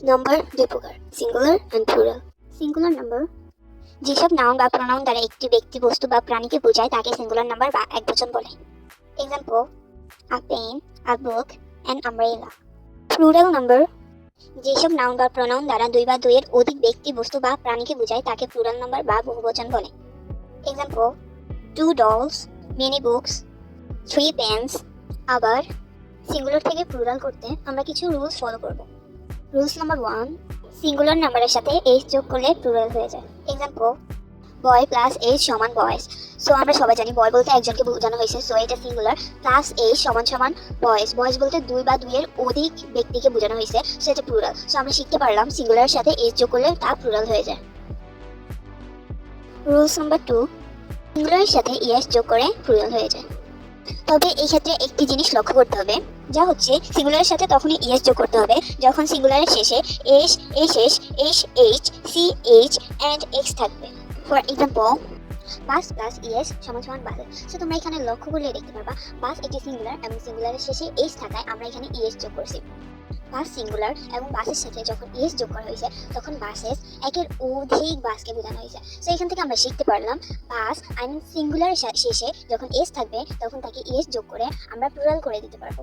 নম্বর দুই প্রকার singular and plural singular number যেসব নাউন বা প্রোনাউন দ্বারা একটি ব্যক্তি বস্তু বা প্রাণীকে বোঝায় তাকে সিঙ্গুলার নাম্বার বা একবচন বলে। Example a pen a book and umbrella plural number যেসব নাউন বা প্রোনাউন দ্বারা দুই বা দুইয়ের অধিক ব্যক্তি বস্তু বা প্রাণীকে বোঝায় তাকে প্লুরাল নাম্বার বা বহুবচন বলে। Example two dolls many books three pens আবার সিঙ্গুলার থেকে প্লুরাল করতে আমরা কিছু রুলস ফলো করব। রুলস নাম্বার ওয়ান সিঙ্গুলার নাম্বারের সাথে এইচ যোগ করলে প্লুরাল হয়ে যায়। এক্সাম্পল বয় প্লাস এইচ সমান বয়েস সো আমরা সবাই জানি বয় বলতে একজনকে বোঝানো হয়েছে। সো এটা সিঙ্গুলার প্লাস এইচ সমান সমান বয়েস বয়েস বলতে দুই বা দুইয়ের অধিক ব্যক্তিকে বোঝানো হয়েছে সো এটা প্লুরাল সো আমরা শিখতে পারলাম সিঙ্গুলারের সাথে এইচ যোগ করলে তা প্লুরাল হয়ে যায়। রুলস নাম্বার টু সিঙ্গুলারের সাথে ইএস যোগ করে প্লুরাল হয়ে যায়। তবে এই ক্ষেত্রে একটি জিনিস লক্ষ্য করতে হবে, যা হচ্ছে সিঙ্গুলারের সাথে তখনই ইএস যোগ করতে হবে, যখন সিঙ্গুলারের শেষে S S S S H C H and X থাকবে। For example bus plus ES সমান সমান বাস সো তোমরা এখানে লক্ষ্য করলে দেখতে পারবা বাস একটি সিঙ্গুলার এবং সিঙ্গুলারের শেষে এইচ থাকায় আমরা এখানে ইএস যোগ করছি। বাস সিঙ্গুলার এবং বাসের সাথে যখন এস যোগ করা হয়েছে, তখন বাসেস একের অধিক বাসকে বোঝানো হয়েছে। তো এখান থেকে আমরা শিখতে পারলাম বাস আই মিন সিঙ্গুলার শেষে যখন এস থাকবে, তখন তাকে এস যোগ করে আমরা প্লুরাল করে দিতে পারব।